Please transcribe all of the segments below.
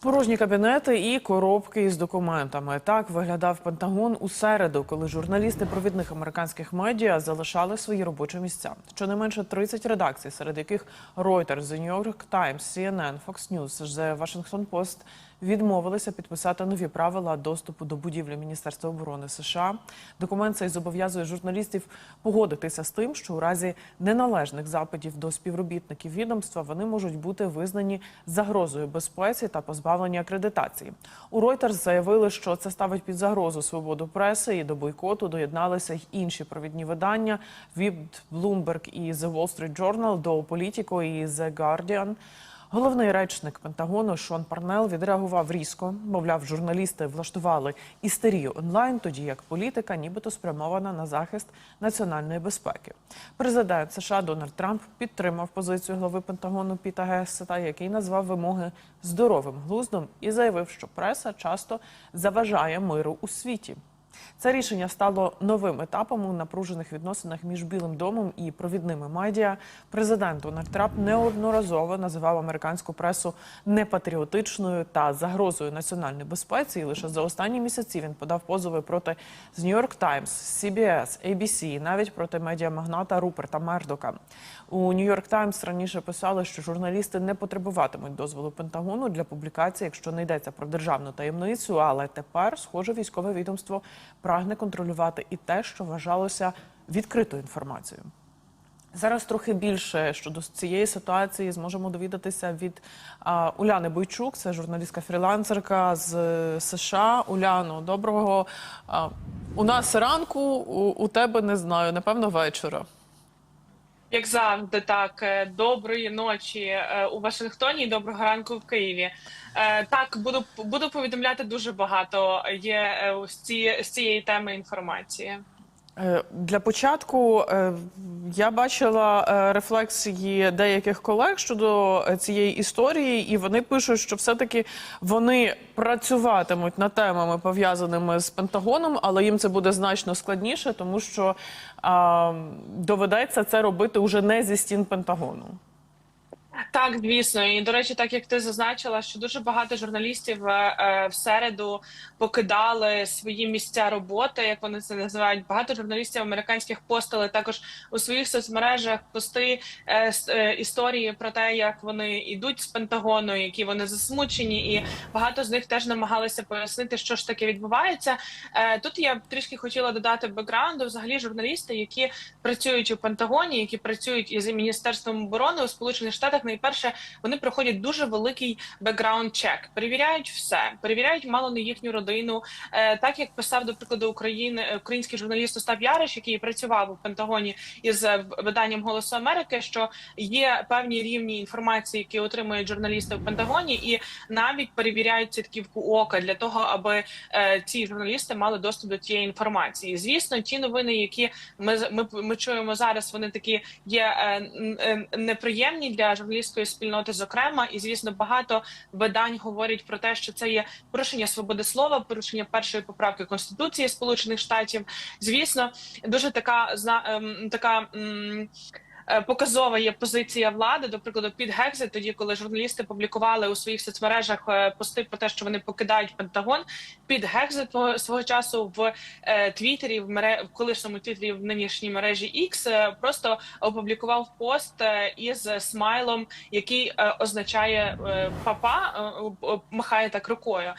Порожні кабінети і коробки із документами. Так виглядав Пентагон у середу, коли журналісти провідних американських медіа залишали свої робочі місця. Щонайменше 30 редакцій, серед яких Reuters, The New York Times, CNN, Fox News, The Washington Post відмовилися підписати нові правила доступу до будівлі Міністерства оборони США. Документ цей зобов'язує журналістів погодитися з тим, що у разі неналежних запитів до співробітників відомства вони можуть бути визнані загрозою безпеці та позбавлені акредитації. У Reuters заявили, що це ставить під загрозу свободу преси і до бойкоту доєдналися й інші провідні видання від Bloomberg і The Wall Street Journal до Politico і The Guardian. Головний речник Пентагону Шон Парнел відреагував різко. Мовляв, журналісти влаштували істерію онлайн, тоді як політика, нібито спрямована на захист національної безпеки. Президент США Дональд Трамп підтримав позицію глави Пентагону Піта Гессета, який назвав вимоги здоровим глуздом і заявив, що преса часто заважає миру у світі. Це рішення стало новим етапом у напружених відносинах між Білим домом і провідними медіа. Президент Дональд Трамп неодноразово називав американську пресу непатріотичною та загрозою національної безпеці. І лише за останні місяці він подав позови проти з York Times, CBS, ABC, і навіть проти медіамагната Руперта Мердока. У York Times раніше писали, що журналісти не потребуватимуть дозволу Пентагону для публікації, якщо не йдеться про державну таємницю. Але тепер, схоже, військове відомство прагне контролювати і те, що вважалося відкритою інформацією. Зараз трохи більше щодо цієї ситуації зможемо довідатися від а, Уляни Бойчук, це журналістка фрілансерка з е, США. Уляно, доброго а, у нас ранку, у, у тебе не знаю, напевно, вечора. Як завжди, так Е, доброї ночі е, у Вашингтоні і доброго ранку в Києві. Е, Так, буду буду повідомляти дуже багато. Є з цієї теми інформації. Е, Для початку е, я бачила е, рефлексії деяких колег щодо цієї історії, і вони пишуть, що все-таки вони працюватимуть над темами пов'язаними з Пентагоном, але їм це буде значно складніше, тому що а, доведеться це робити уже не зі стін Пентагону. Так, звісно, і до речі, так як ти зазначила, що дуже багато журналістів е, е, в середу покидали свої місця роботи, як вони це називають. Багато журналістів американських постили також у своїх соцмережах пости е, історії про те, як вони йдуть з Пентагону, які вони засмучені, і багато з них теж намагалися пояснити, що ж таке відбувається. Тут я трішки хотіла додати бекграунду. Взагалі, журналісти, які працюють у Пентагоні, які працюють із міністерством оборони у Сполучених Штатах, найперше вони проходять дуже великий бекграунд чек, перевіряють все, перевіряють мало не їхню родину. Е, Так як писав до прикладу України український журналіст Остап Яриш, який працював у Пентагоні із е, виданням Голосу Америки, що є певні рівні інформації, які отримують журналісти в Пентагоні, і навіть перевіряють сітківку ока для того, аби е, ці журналісти мали доступ до цієї інформації. Звісно, ті новини, які ми ми, ми чуємо зараз, вони такі є неприємні для журналістської спільноти, зокрема, і звісно, багато видань говорять про те, що це є порушення свободи слова, порушення першої поправки конституції Сполучених Штатів. Звісно, дуже така зна ем, така. Е, Показова є позиція влади, до прикладу, під Гекзит, тоді, коли журналісти публікували у своїх соцмережах е, пости про те, що вони покидають Пентагон. Під Гекзит свого, часу в е, Твіттері, в мере в колишньому Твіттері, в нинішній мережі X, просто опублікував пост із смайлом, який означає папа, махає так рукою.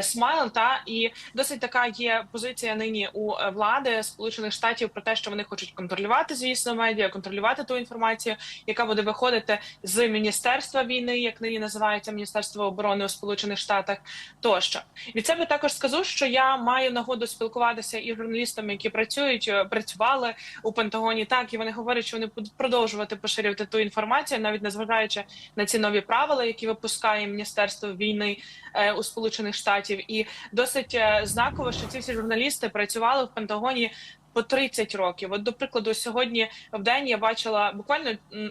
Смайл та і досить така є позиція нині у влади Сполучених Штатів про те, що вони хочуть контролювати, звісно, медіа, контролювати ту інформацію, яка буде виходити з міністерства війни, як нині називається Міністерство оборони у Сполучених Штатах. Тощо від себе також скажу, що я маю нагоду спілкуватися і журналістами, які працюють, е, працювали у Пентагоні. Так і вони говорять, що вони будуть продовжувати поширювати ту інформацію, навіть незважаючи на ці нові правила, які випускає Міністерство війни е, у Сполучених Штатів. І досить е, знаково, що ці всі журналісти працювали в Пентагоні. По 30 років. От, до прикладу, сьогодні в день я бачила буквально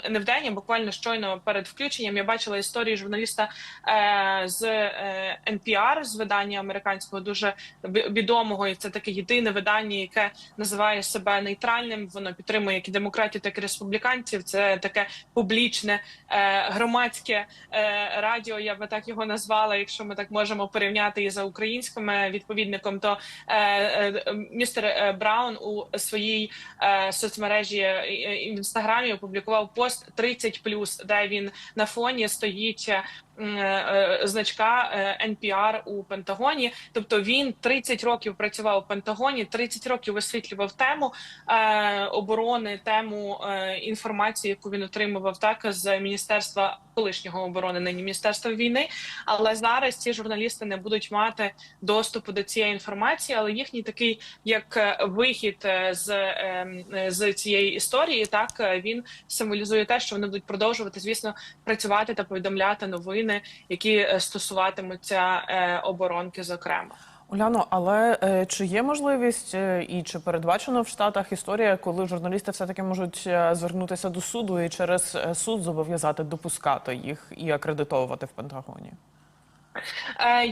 не в день, а буквально щойно перед включенням. Я бачила історію журналіста е, з е, NPR, з видання американського дуже відомого, і це таке єдине видання, яке називає себе нейтральним. Воно підтримує як і демократів, так і республіканців. Це таке публічне е, громадське е, радіо. Я би так його назвала. Якщо ми так можемо порівняти і за українським е, відповідником, то е, е, містер е, у своїй е, соцмережі е, е, в інстаграмі опублікував пост 30+, де він на фоні стоїть. Е, е, Значка е, NPR у Пентагоні, тобто він 30 років працював у Пентагоні, 30 років висвітлював тему е, оборони, тему е, інформації, яку він отримував так з міністерства колишнього оборони, нині міністерства війни. Але зараз ці журналісти не будуть мати доступу до цієї інформації, але їхній такий як е, вихід е, з, е, е, з цієї історії, так е, він символізує те, що вони будуть продовжувати, звісно, працювати та повідомляти новини, які е, стосуватимуться е, оборонки, зокрема. Уляно, але е, чи є можливість і чи передбачено в Штатах історія, коли журналісти все таки можуть звернутися до суду і через суд зобов'язати допускати їх і акредитовувати в Пентагоні?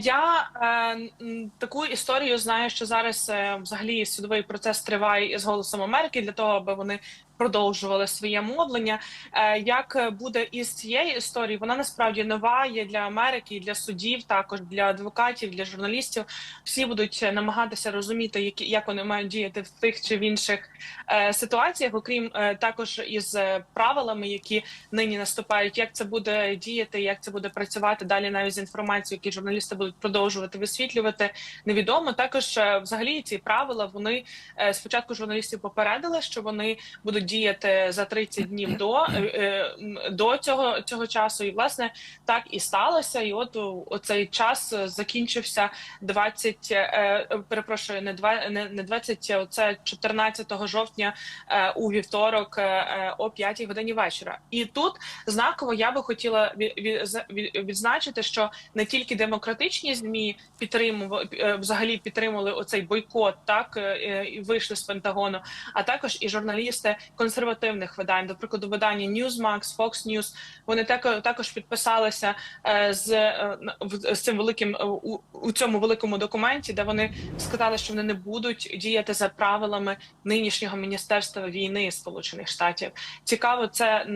Я е, таку історію знаю, що зараз е, взагалі судовий процес триває із голосом Америки для того, аби вони продовжували своє мовлення. Е, Як буде із цієї історії? Вона насправді нова є для Америки, і для суддів, також для адвокатів, для журналістів. Всі будуть намагатися розуміти, які як вони мають діяти в тих чи в інших е, ситуаціях, окрім е, також із правилами, які нині наступають, як це буде діяти, як це буде працювати далі, навіть з інформацією, які журналісти будуть продовжувати висвітлювати. Невідомо також взагалі ці правила вони спочатку журналістів попередили, що вони будуть діяти за 30 днів до, е, е, до цього цього часу. І власне так і сталося. І от у- оцей час е, закінчився 20, е, е, перепрошую, не два не, не 20, а оце 14 жовтня е, у вівторок е, е, о 5 годині вечора. І тут знаково я би хотіла відзначити, що не тільки демократичні змі підтримували е, взагалі підтримували оцей бойкот, так е, е, і вийшли з Пентагону, а також і журналісти консервативних видань, до прикладу, видання Newsmax, Fox News, Вони тако- також підписалися е, з, е, з цим великим е, у, у цьому великому документі, де вони сказали, що вони не будуть діяти за правилами нинішнього міністерства війни Сполучених Штатів. Цікаво, це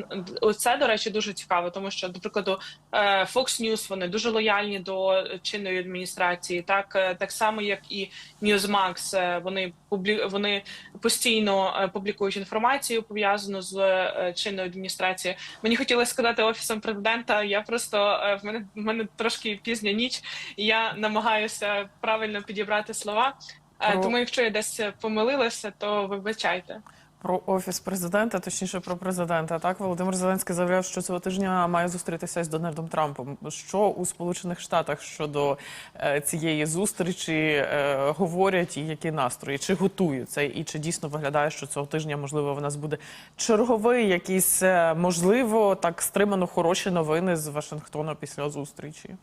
це, до речі, дуже цікаво, тому що, до прикладу, Fox News, вони дуже лояльні до чинної адміністрації, так так само, як і Newsmax, Вони вони постійно публікують інформацію пов'язану з е, чинною адміністрацією. Мені хотілося сказати офісом президента. Я просто е, в мене в мене трошки пізня ніч. і Я намагаюся правильно підібрати слова. Е, Про- Тому, якщо я десь помилилася, то вибачайте. Про офіс президента, точніше про президента. Так, Володимир Зеленський заявляв, що цього тижня має зустрітися з Дональдом Трампом. Що у Сполучених Штатах щодо е, цієї зустрічі е, говорять і які настрої? Чи готуються? І чи дійсно виглядає, що цього тижня можливо в нас буде черговий якийсь е, можливо так стримано хороші новини з Вашингтона після зустрічі?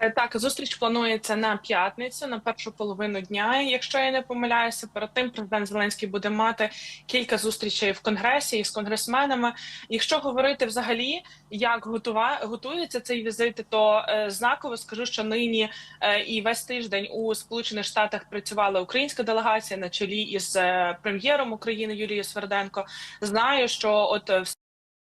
Е, Так, зустріч планується на п'ятницю, на першу половину дня. Якщо я не помиляюся, перед тим президент Зеленський буде мати кілька зустрічей в конгресі із конгресменами. Якщо говорити взагалі, як готува готується цей візит, то е, знаково скажу, що нині е, і весь тиждень у Сполучених Штатах працювала українська делегація на чолі із е, прем'єром України Юрією Сверденко. Знаю, що от е, в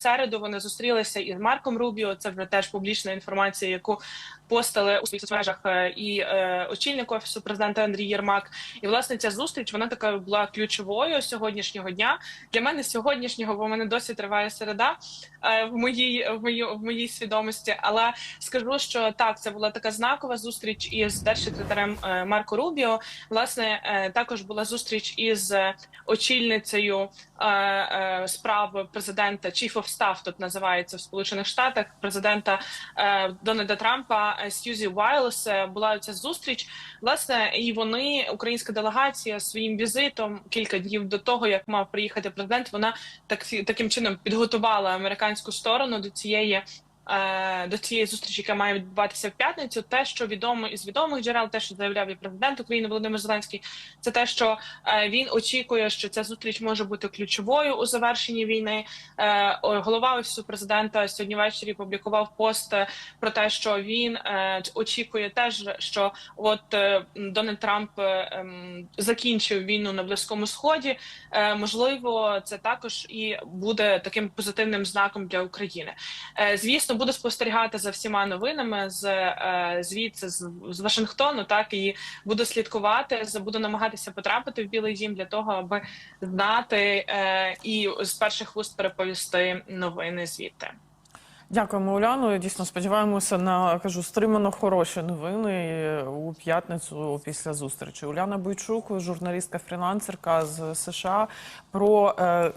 середу вони зустрілися із Марком Рубіо. Це вже теж публічна інформація, яку постали у своїх соцмережах е, і е, очільник офісу президента Андрій Єрмак. І власне ця зустріч вона така була ключовою сьогоднішнього дня. Для мене сьогоднішнього, бо в мене досі триває середа е, в моїй в моїй в моїй свідомості. Але скажу, що так, це була така знакова зустріч із держсекретарем е, Марко Рубіо. Власне, е, також була зустріч із е, очільницею е, е, справ президента Chief of Staff, тут називається в Сполучених Штатах президента е, Дональда Трампа е, Сьюзі Вайлс. Е, Була ця зустріч. Власне, і вони, українська делегація, своїм візитом кілька днів до того, як мав приїхати президент, вона так таким чином підготувала американську сторону до цієї до цієї зустрічі, яка має відбуватися в п'ятницю, те, що відомо із відомих джерел, те, що заявляв і президент України Володимир Зеленський, це те, що е, він очікує, що ця зустріч може бути ключовою у завершенні війни. Е, голова офісу президента сьогодні ввечері публікував пост е, про те, що він е, очікує теж, що от е, Дональд Трамп е, ем, закінчив війну на близькому сході. Е, можливо, це також і буде таким позитивним знаком для України. Е, звісно, буду спостерігати за всіма новинами з е, звідси з, з Вашингтону. Так і буду слідкувати. Буду намагатися потрапити в Білий Дім для того, аби знати е, і з перших вуст переповісти новини звідти. Дякуємо, Уляно. Дійсно сподіваємося на кажу стримано хороші новини у п'ятницю після зустрічі. Уляна Бойчук, журналістка фрілансерка з США, про е,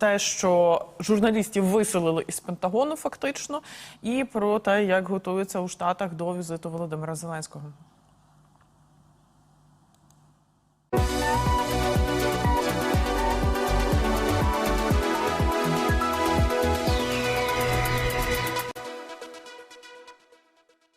те, що журналістів виселили із Пентагону, фактично, і про те, як готуються у Штатах до візиту Володимира Зеленського.